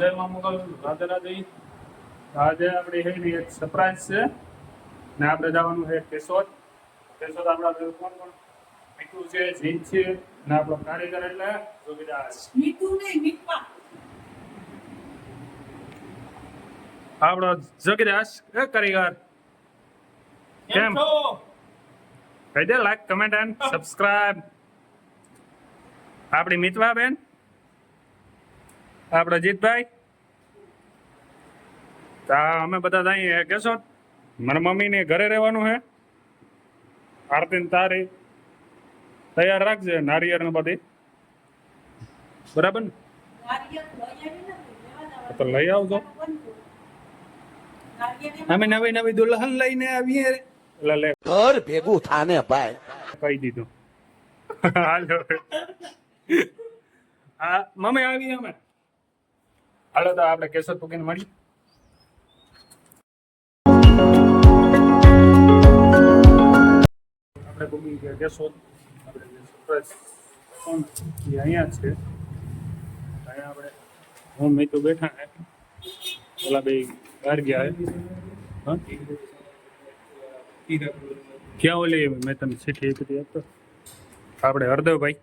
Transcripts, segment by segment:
જયમાં મોકલ રાધે રાધે આજે આપણે હેની એક સરપ્રાઈઝ છે ને આપણે જવાનું છે કેશોદ કેશોદ આપણા કોણ કોણ મીઠું છે જીન છે ને આપણો કાર્યકર એટલે જોગીદાર મીઠું નહીં મીઠા આપણો જોગીદાસ એ કારીગર કેમ છો કહી દે લાઈક કમેન્ટ એન્ડ સબસ્ક્રાઇબ આપણી મિતવા બેન આપણા જીતભાઈ તા અમે બધા અહીં કહેશો મારા મમ્મીને ઘરે રહેવાનું હે આરતી તારી તૈયાર રાખજે નારિયેર ને બધી બરાબર ને તો લઈ આવજો અમે નવી નવી દુલ્હન લઈને આવીએ એટલે લે ઘર ભેગું થાને ભાઈ કહી દીધું હાલો આ મમ્મી આવી અમે અલ્યા તો આપણે કેસરપુગીને મળી આપડે બોમી કે કેસો ન આપણે સબ્સ્ક્રાઇબ કોન કે અહીંયા છે આયા આપણે હોમ મેટુ બેઠા હે ઓલા ભાઈ ઘર ગયા હે હં કે શું ઓલે મે તમ સઠી એકદી હતો આપડે હર્દેવ ભાઈ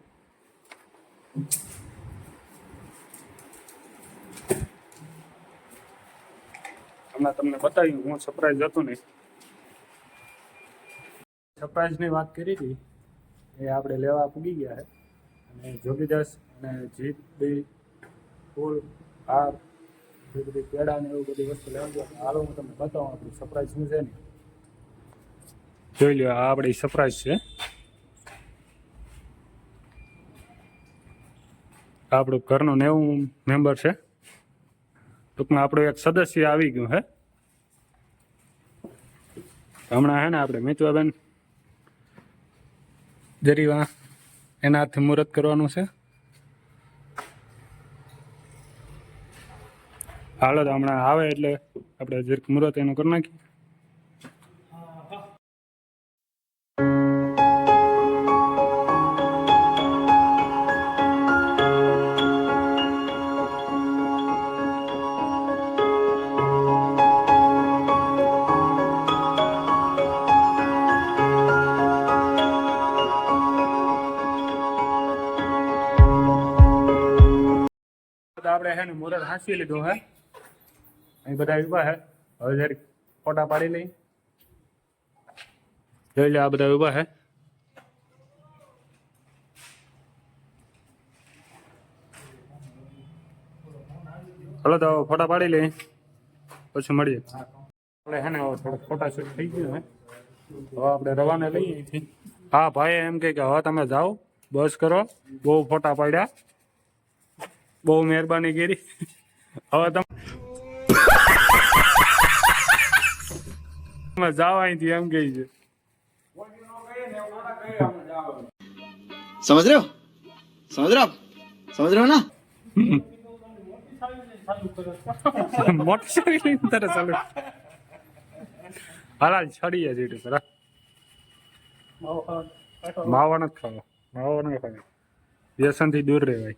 હમણાં તમને બતાવ્યું હું સરપ્રાઈઝ હતો નહીં સરપ્રાઈઝની વાત કરી હતી એ આપણે લેવા પૂગી ગયા છે અને જોગીદાસ અને જીત બી ફૂલ આ જે બધી પેડા ને એવું બધી વસ્તુ લેવા ગયા હાલો હું તમને બતાવું આપણું સરપ્રાઈઝ શું છે ને જોઈ લો આ આપણી સરપ્રાઈઝ છે આપણું ઘરનું નેવું મેમ્બર છે ટૂંકમાં આપણો એક સદસ્ય આવી ગયો હે હમણાં હે ને આપણે મિત્રબેન જરીવા એના હાથે મુહૂર્ત કરવાનું છે હાલો તો હમણાં આવે એટલે આપણે જરીક મુહૂર્ત એનું કરી નાખીએ बराबर है ना मोरल हासी ले दो है नहीं बताए हुआ है और इधर पोटा पाड़ी नहीं ले ले आप बताए हुआ है चलो तो फोटा पाड़ी ले पछ मड़ी है ना वो थोड़ा फोटा शूट ठीक है तो आप रवाना ले हाँ भाई एम के हवा तब जाओ बस करो बहु फोटा पड़ा બહુ મહેરબાની કરી હવે તમે જાવ અહીંથી એમ કહે છે સમજ રહ્યો સમજ રહ્યો સમજ રહ્યો ના મોટી સારી લઈને તારે ચાલુ હાલ છડીએ છે પર માવા નથી ખાવા માવા નથી ખાવા વ્યસનથી દૂર રહેવાય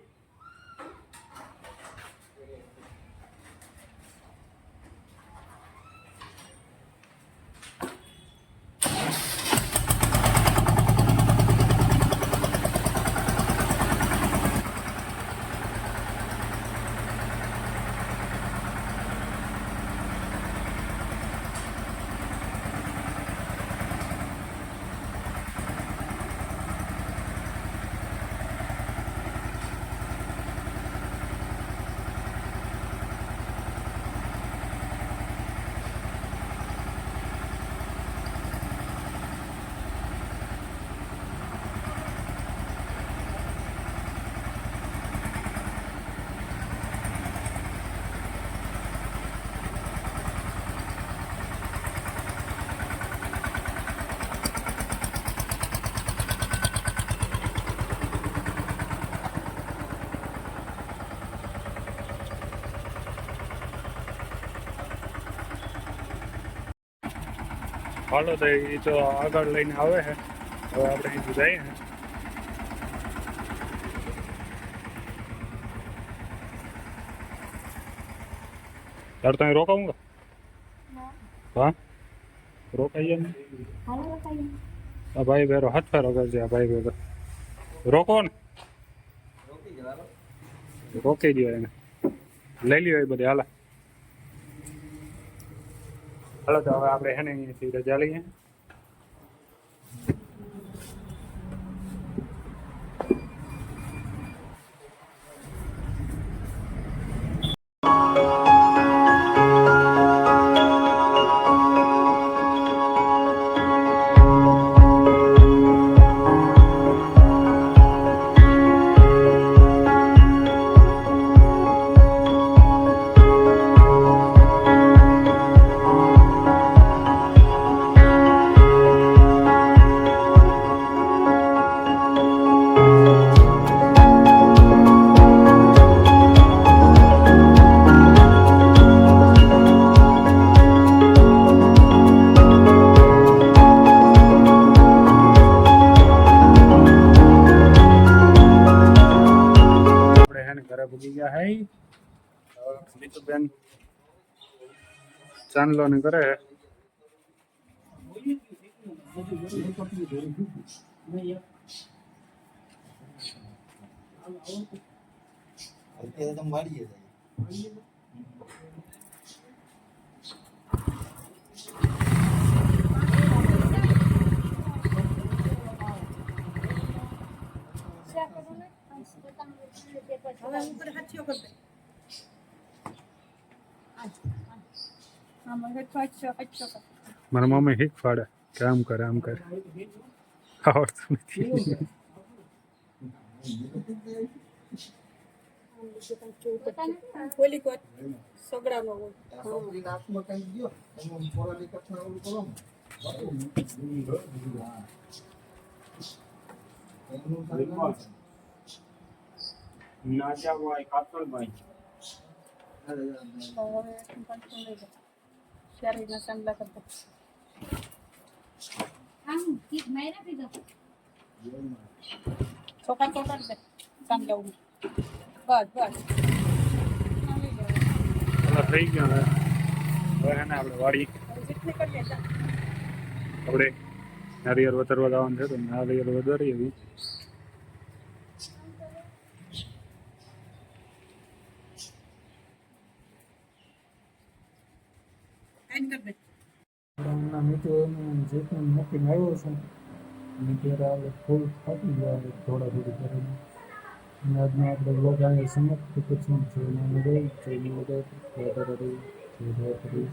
હાલો તો એ તો આગળ લઈને આવે છે હવે આપણે અહીંથી જઈએ તાર તમે રોકાવું કે હા રોકાઈએ ને આ ભાઈ બેરો હાથ ફેરો કરજે આ ભાઈ બેરો રોકો ને રોકી દો એને લઈ લ્યો એ બધી હાલા ચાલો તો હવે આપણે હેને અહીંયાથી રજા લઈએ બીજું બેન ચાંદલો ને કરે ऊपर हाथियों करते మన మమ్మ హిక్ ఫాడ काम कर आम कर और तुम નાજા હોય કાપડ ભાઈ ಶರೀರ ಸಂಬಳಕತ್ತೆ छोटा छोटा समजावून बस बस થઈ ગયો હવે હવે એને આપણે વાળી આપણે નારિયેળ વધારવા જવાનું છે તો નારિયેળ વધારી આવી ઓપન કરી દે ગ્રાઉન્ડના મિત્રો જીતને મૂકીને આવ્યો છું અને ત્યારે આવે ફૂલ ફાટી ગયા થોડા થોડી કરીને અને આજનો આપણે બ્લોગ આગળ સમાપ્ત પછી જોઈને મળે જોઈને મળે જય હરે જય હરે